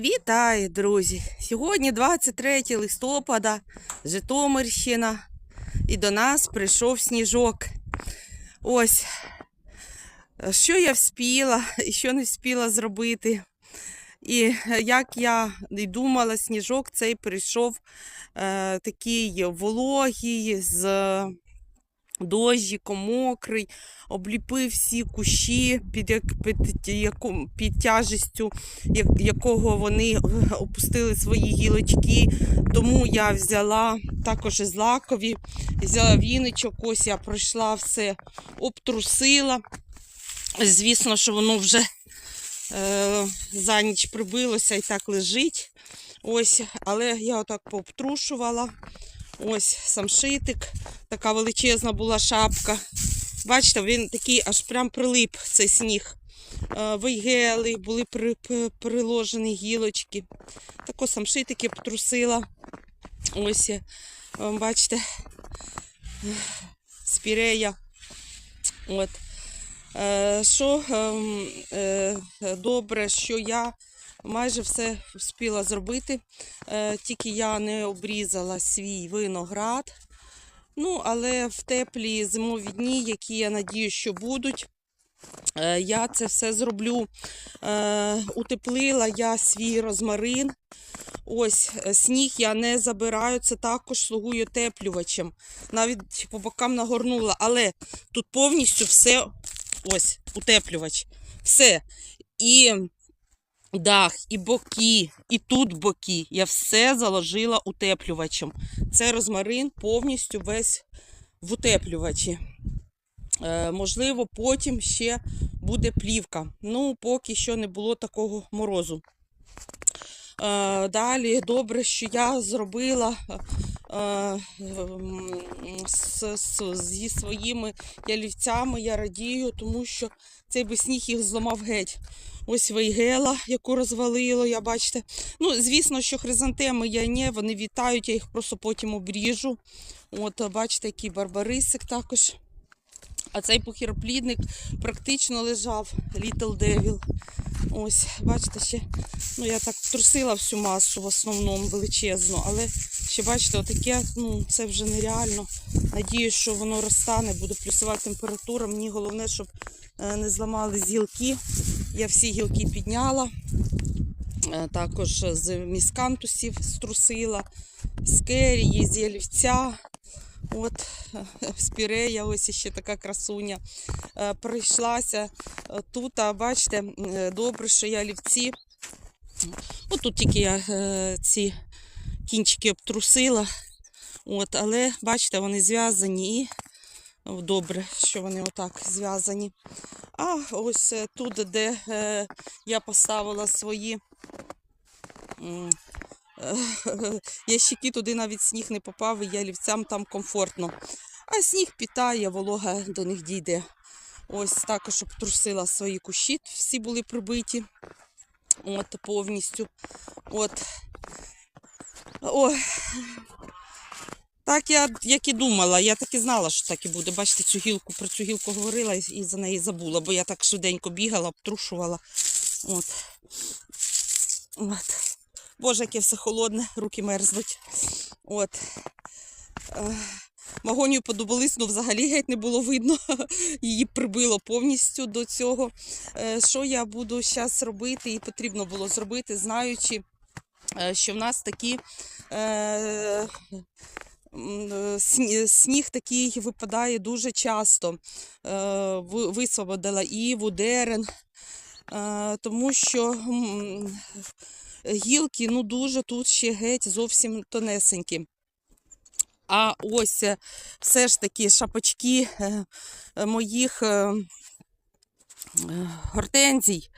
Вітаю, друзі! Сьогодні 23 листопада, Житомирщина, і до нас прийшов сніжок. Ось, що я вспіла і що не вспіла зробити. І як я і думала, сніжок цей прийшов е, такий вологий, з дощиком, мокрий, обліпив всі кущі, під, як, під, яку- під тяжестю як- якого вони опустили свої гілочки. Тому я взяла також і злакові, взяла віничок, ось я пройшла все, обтрусила. Звісно, що воно вже е, за ніч прибилося і так лежить. Ось, але я отак пообтрушувала. Ось самшитик, така величезна була шапка. Бачите, він такий аж прям прилип цей сніг. Е, Вейгели, були при, при- приложені гілочки. Тако самшитики потрусила. Ось, е, бачите, спірея. От. Е, Що ем, добре, що я майже все встигла зробити. Е, Тільки я не обрізала свій виноград. Ну, але в теплі зимові дні, які я надію, що будуть, е, я це все зроблю. Е, Утеплила я свій розмарин. Ось сніг я не забираю, це також слугує теплювачем. Навіть по бокам нагорнула, але тут повністю все ось утеплювач. Все. І дах, і боки, і тут боки. Я все заложила утеплювачем. Це розмарин повністю весь в утеплювачі. Е, можливо, потім ще буде плівка. Ну, поки що не було такого морозу. Е, далі добре, що я зробила е, зі своїми ялівцями, я радію, тому що цей би сніг їх зламав геть. Ось вейгела, яку розвалило, я бачите. Ну, звісно, що хризантеми я не, вони вітають, я їх просто потім обріжу. От, бачите, який барбарисик також. А цей похіроплідник практично лежав, Little Devil. Ось, бачите, ще, ну я так трусила всю масу в основному величезну, але ще бачите, отаке, ну це вже нереально. Надіюсь, що воно розтане, буде плюсова температура. Мені головне, щоб е, не зламались гілки. Я всі гілки підняла. Е, Також з міскантусів струсила, з керії, з ялівця. От спірея, ось ще така красуня. Е, Прийшлася тут, бачите, е, добре, що я лівці. От тут тільки я е, ці кінчики обтрусила. От, але бачите, вони зв'язані і добре, що вони отак зв'язані. А ось е, тут, де я поставила свої ящики, туди навіть сніг не попав, і ялівцям там комфортно. А сніг питає, волога до них дійде. Ось також обтрусила свої кущі, всі були прибиті. От повністю. От. Ой. Так я як і думала, я так і знала, що так і буде. Бачите, цю гілку, про цю гілку говорила і, за неї забула, бо я так швиденько бігала, обтрушувала. От. От. Боже, яке все холодне, руки мерзнуть. От. Магонію подоболисну взагалі геть не було видно. Її прибило повністю до цього. Е, Що я буду зараз робити, і потрібно було зробити, знаючи, е, що в нас такі е, сніг такий випадає дуже часто. Висвободила іву, дерен, тому що гілки ну дуже тут ще геть зовсім тонесенькі. А ось е, все ж таки шапочки е, е, моїх гортензій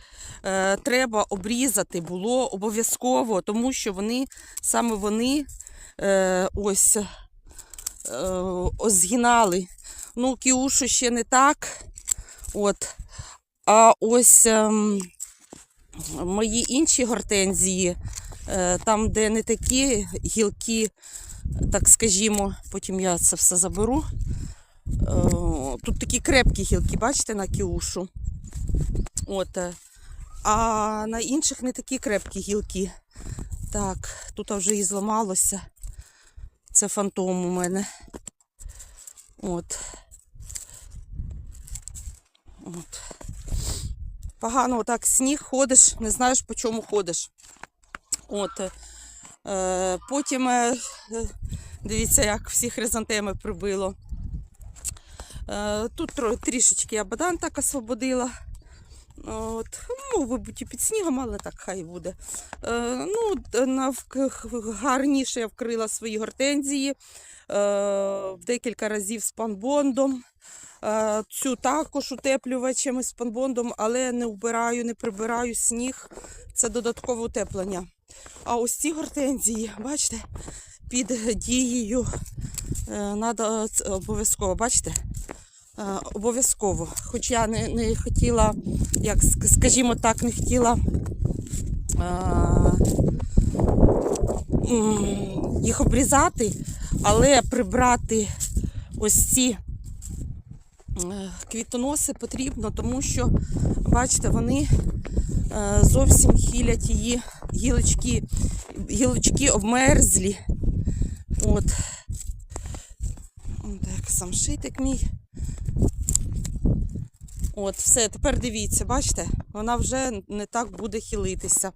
треба обрізати було обов'язково, тому що вони саме вони ось згинали. Ну, кіушу ще не так. От. А ось мої інші гортензії, там, де не такі гілки, так скажімо, потім я це все заберу. Е, Тут такі крепкі гілки, бачите, на кіушу. От, е, а на інших не такі крепкі гілки. Так, тут вже і зламалося. Це фантом у мене. От. От. Погано отак сніг ходиш, не знаєш по чому ходиш. От. Е, потім е, дивіться, як всі хризантеми прибило. Е, тут трішечки я бадан так освободила. От, ну, вибуті під снігом, але так хай буде. Е, ну, гарніше я вкрила свої гортензії в декілька разів з панбондом. Е, цю також утеплювачами з панбондом, але не вбираю, не прибираю сніг. Це додаткове утеплення. А ось ці гортензії, бачите, під дією треба обов'язково, бачите? Е, обов'язково. Хоч я не, не хотіла, як скажімо так, не хотіла е, м, їх обрізати, але прибрати ось ці е, квітоноси потрібно, тому що, бачите, вони е, зовсім хилять її гілочки, гілочки обмерзлі. От так, сам шитик мій. От, все, тепер дивіться, бачите, вона вже не так буде хилитися.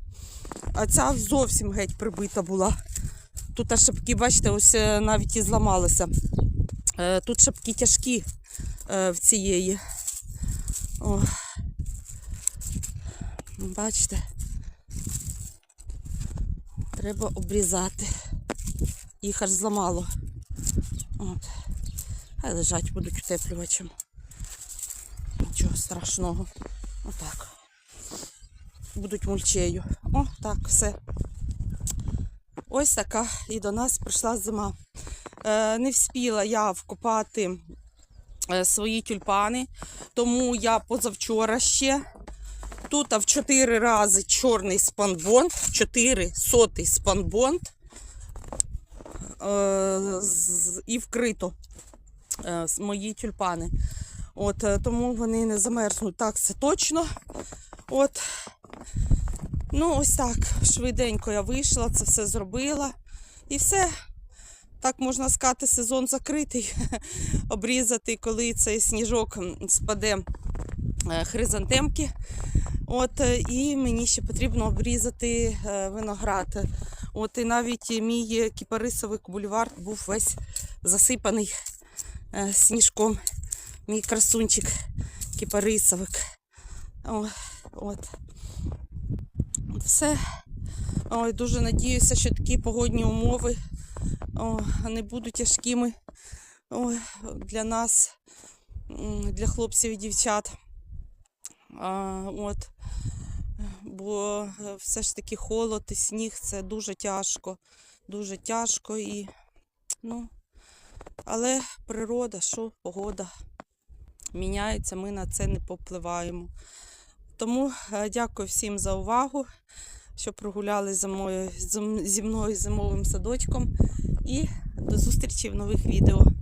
А ця зовсім геть прибита була. Тут аж шапки, бачите, ось е, навіть і зламалися. Е, Тут шапки тяжкі е, в цієї. О. Бачите. Треба обрізати. Їх аж зламало. От. Хай лежать будуть утеплювачем. Нічого страшного. Отак. Будуть мульчею. О, так, все. Ось така і до нас прийшла зима. Е, не вспіла я вкопати е, свої тюльпани, тому я позавчора ще. Тут в 4 рази чорний спанбонд, 4 сотий спанбонд е, і вкрито мої тюльпани. От, тому вони не замерзнуть. Так, це точно. От. Ну, ось так. Швиденько я вийшла, це все зробила. І все. Так можна сказати, сезон закритий. Обрізати, коли цей сніжок спаде е, хризантемки. От, е, і мені ще потрібно обрізати е, виноград. От і навіть мій кіпарисовий бульвар був весь засипаний сніжком. Мій красунчик кіпарисовик. О, от. Все. Ой, дуже надіюся, що такі погодні умови о, не будуть тяжкими ой, для нас, для хлопців і дівчат. А, от. Бо е, все ж таки холод і сніг це дуже тяжко. Дуже тяжко і ну, але природа, що погода міняється, ми на це не попливаємо. Тому е, дякую всім за увагу, що прогуляли за мною, зі мною зимовим садочком. І до зустрічі в нових відео.